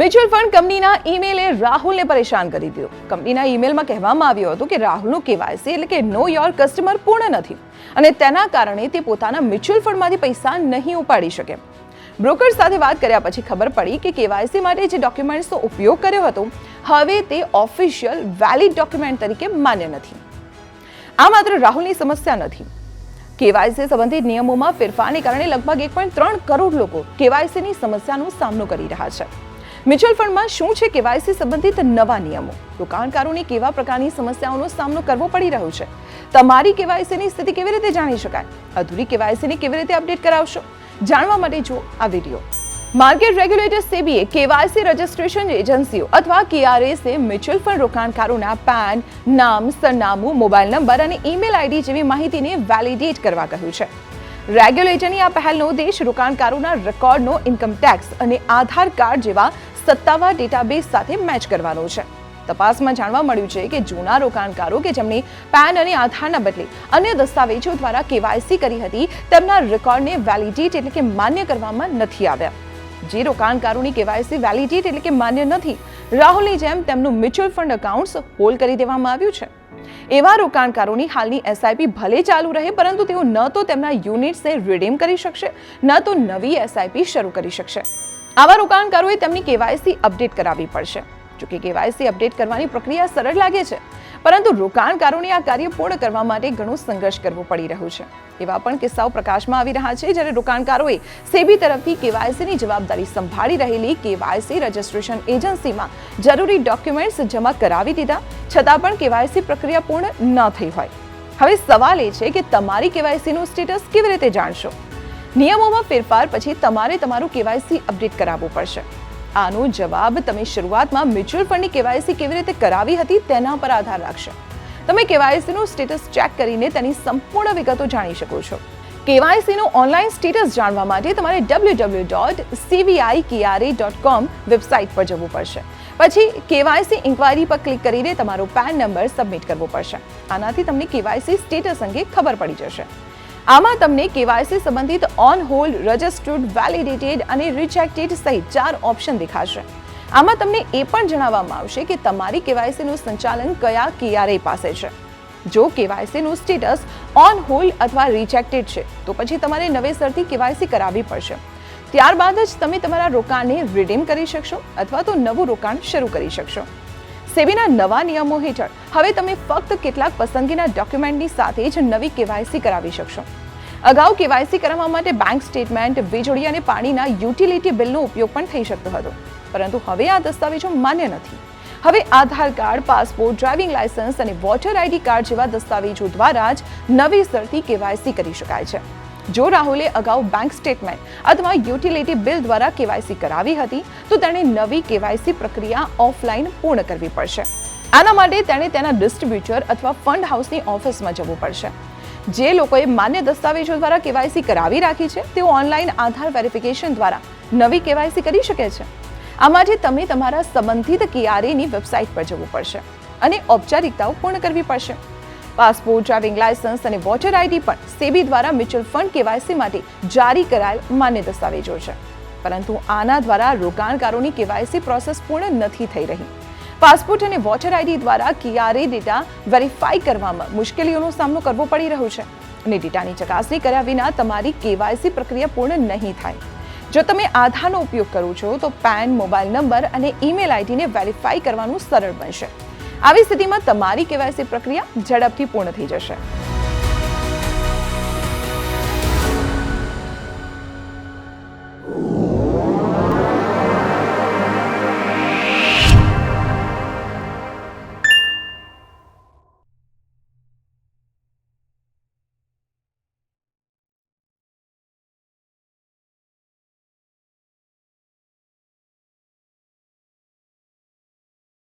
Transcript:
Mutual fund કંપનીના ઈમેલે રાહુલને પરેશાન કરી દીધો. કંપનીના ઈમેલમાં કહેવામાં આવ્યું હતું કે રાહુલનું કેવાયસી એટલે કે નો યોર કસ્ટમર પૂર્ણ નથી અને તેના કારણે તે પોતાના મ્યુચ્યુઅલ ફંડમાંથી પૈસા નહીં ઉપાડી શકે. બ્રોકર સાથે વાત કર્યા પછી ખબર પડી કે કેવાયસી માટે જે ડોક્યુમેન્ટ્સનો ઉપયોગ કર્યો હતો, હવે તે ઓફિશિયલ વેલિડ ડોક્યુમેન્ટ તરીકે માન્ય નથી. આ માત્ર રાહુલની સમસ્યા નથી. કેવાયસી સંબંધિત નિયમોમાં ફેરફારને કારણે લગભગ એક પોઈન્ટ ત્રણ કરોડ લોકો કેવાયસીની સમસ્યાનો સામનો કરી રહ્યા છે. મ્યુચ્યુઅલ ફંડમાં શું છે કેવાયસી સંબંધિત નવા નિયમો? રોકાણકારોને કેવા પ્રકારની સમસ્યાઓનો સામનો કરવો પડી રહ્યો છે? તમારી કેવાયસીની સ્થિતિ કેવી રીતે જાણી શકાય? અધૂરી કેવાયસીને કેવી રીતે અપડેટ કરાવશો? જાણવા માટે જુઓ આ વીડિયો. માર્કેટ રેગ્યુલેટર સેબીએ કેવાયસી રજિસ્ટ્રેશન એજન્સીઓ અથવા કેઆરએસએ મ્યુચ્યુઅલ ફંડ રોકાણકારોના પેન, નામ, સરનામું, મોબાઈલ નંબર અને ઈમેલ આઈડી જેવી માહિતીને વેલિડેટ કરવા કહ્યું છે. રેગ્યુલેટરની આ પહેલનો ઉદ્દેશ રોકાણકારોના રેકોર્ડનો ઇન્કમ ટેક્સ અને આધાર કાર્ડ જેવા સત્તાવાર ડેટાબેઝ સાથે મેચ કરવાનો છે. તપાસમાં જાણવા મળ્યું છે કે જૂના રોકાણકારો કે જેમણે પેન અને આધારના બદલે અન્ય દસ્તાવેજો દ્વારા કેવાયસી કરી હતી, તેમના રેકોર્ડને વેલિડેટ એટલે કે માન્ય કરવામાં નથી આવ્યા. જે રોકાણકારોની કેવાયસી વેલિડેટ એટલે કે માન્ય નથી, રાહુલની જેમ તેમનું મ્યુચ્યુઅલ ફંડ એકાઉન્ટ્સ હોલ્ડ કરી દેવામાં આવ્યું છે. એવા રોકાણકારોની હાલની એસઆઈપી ભલે ચાલુ રહે, પરંતુ તેઓ ન તો તેમના યુનિટ્સને રિડીમ કરી શકશે, ન તો નવી એસઆઈપી શરૂ કરી શકશે. આવા રોકાણકારોએ તેમની કેવાયસી અપડેટ કરાવવી પડશે. જોકે કેવાયસી અપડેટ કરવાની પ્રક્રિયા સરળ લાગે છે, પરંતુ રોકાણકારોને આ કાર્ય પૂર્ણ કરવા માટે ઘણું સંઘર્ષ કરવો પડી રહ્યું છે. એવા પણ કિસ્સાઓ પ્રકાશમાં આવી રહ્યા છે, જ્યારે રોકાણકારોએ સેબી તરફથી કેવાયસીની જવાબદારી સંભાળી રહેલી કેવાયસી રજિસ્ટ્રેશન એજન્સીમાં જરૂરી ડોક્યુમેન્ટ્સ જમા કરાવી દીધા, છતાં પણ કેવાયસી પ્રક્રિયા પૂર્ણ ન થઈ હોય. હવે સવાલ એ છે કે તમારી કેવાયસીનું સ્ટેટસ કેવી રીતે જાણશો? નિયમોમાં ફેરફાર પછી તમારે તમારું કેવાયસી અપડેટ કરાવવું પડશે. આનો જવાબ તમે શરૂઆતમાં મ્યુચ્યુઅલ ફંડની કેવાયસી કેવી રીતે કરાવી હતી તેના પર આધાર રાખશે. તમે કેવાયસીનું સ્ટેટસ ચેક કરીને તેની સંપૂર્ણ વિગતો જાણી શકો છો. કેવાયસીનું ઓનલાઈન સ્ટેટસ જાણવા માટે તમારે W W dot CVI KRA dot com website પર જવું પડશે. પછી કેવાયસી ઇન્ક્વાયરી પર ક્લિક કરીને તમારો પેન નંબર સબમિટ કરવો પડશે. આનાથી તમને કેવાયસી સ્ટેટસ અંગે ખબર પડી જશે. આમાં તમને કેવાયસી સંબંધિત ઓન હોલ્ડ રજિસ્ટર્ડ વેલિડેટેડ અને રિજેક્ટેડ સહિત ચાર ઓપ્શન દેખાશે. આમાં તમને એ પણ જણાવવામાં આવશે કે તમારી કેવાયસીનું સંચાલન કયા કેઆરએ પાસે છે. જો કેવાયસીનું સ્ટેટસ ઓન હોલ્ડ અથવા રિજેક્ટેડ છે, તો પછી તમારે નવેસરથી કેવાયસી કરાવવી પડશે. ત્યારબાદ જ તમે તમારા રોકાણને રિડીમ કરી શકશો અથવા તો નવું રોકાણ શરૂ કરી શકશો. સેબીના નવા નિયમો હેઠળ. હવે તમે ફક્ત કેટલાક પસંદગીના ડોક્યુમેન્ટની સાથે જ નવી કેવાયસી કરાવી શકશો. અગાઉ કેવાયસી કરાવવા માટે બેંક સ્ટેટમેન્ટ, વીજળી અને પાણીના યુટિલિટી બિલનો ઉપયોગ પણ થઈ શકતો હતો. પરંતુ હવે આ દસ્તાવેજો માન્ય નથી. હવે Aadhaar card, passport, driving licence અને વોટર આઈડી કાર્ડ જેવા દસ્તાવેજો દ્વારા જ નવી સરથી કેવાયસી કરી શકાય છે. જો રાહુલે અગાઉ બેંક સ્ટેટમેન્ટ અથવા યુટિલિટી બિલ દ્વારા કેવાયસી કરાવી હતી, તો તેણે નવી કેવાયસી પ્રક્રિયા ઓફલાઈન પૂર્ણ કરવી પડશે. આના માટે તેણે તેના ડિસ્ટ્રીબ્યુટર અથવા ફંડ હાઉસની ઓફિસમાં જવું પડશે. જે લોકોએ માન્ય દસ્તાવેજો દ્વારા કેવાયસી કરાવી રાખી છે, તેઓ ઓનલાઈન આધાર વેરિફિકેશન દ્વારા નવી કેવાયસી કરી શકે છે. આ માટે તમે તમારા સંબંધિત કેઆરએની વેબસાઇટ પર જવું પડશે અને ઔપચારિકતાઓ પૂર્ણ કરવી પડશે. પાસપોર્ટ, ડ્રાઇવિંગ લાયસન્સ અને વોટર આઈડી પણ સેબી દ્વારા મ્યુચ્યુઅલ ફંડ કેવાયસી માટે જારી કરાયેલ માન્ય દસ્તાવેજો છે. પરંતુ આના દ્વારા રોકાણકારોની કેવાયસી પ્રોસેસ પૂર્ણ નથી થઈ રહી. પાસપોર્ટ અને વોટર આઈડી દ્વારા કિયારે ડેટા વેરીફાઈ કરવામાં મુશ્કેલીઓનો સામનો કરવો પડી રહ્યો છે અને ડેટાની ચકાસણી કર્યા વિના તમારી કેવાયસી પ્રક્રિયા પૂર્ણ નહીં થાય. જો તમે આધારનો ઉપયોગ કરો છો, તો પેન, મોબાઈલ નંબર અને ઈમેલ આઈડીને વેરીફાઈ કરવાનું સરળ બનશે. આવી સ્થિતિમાં તમારી કેવાયસી પ્રક્રિયા ઝડપથી પૂર્ણ થઈ જશે.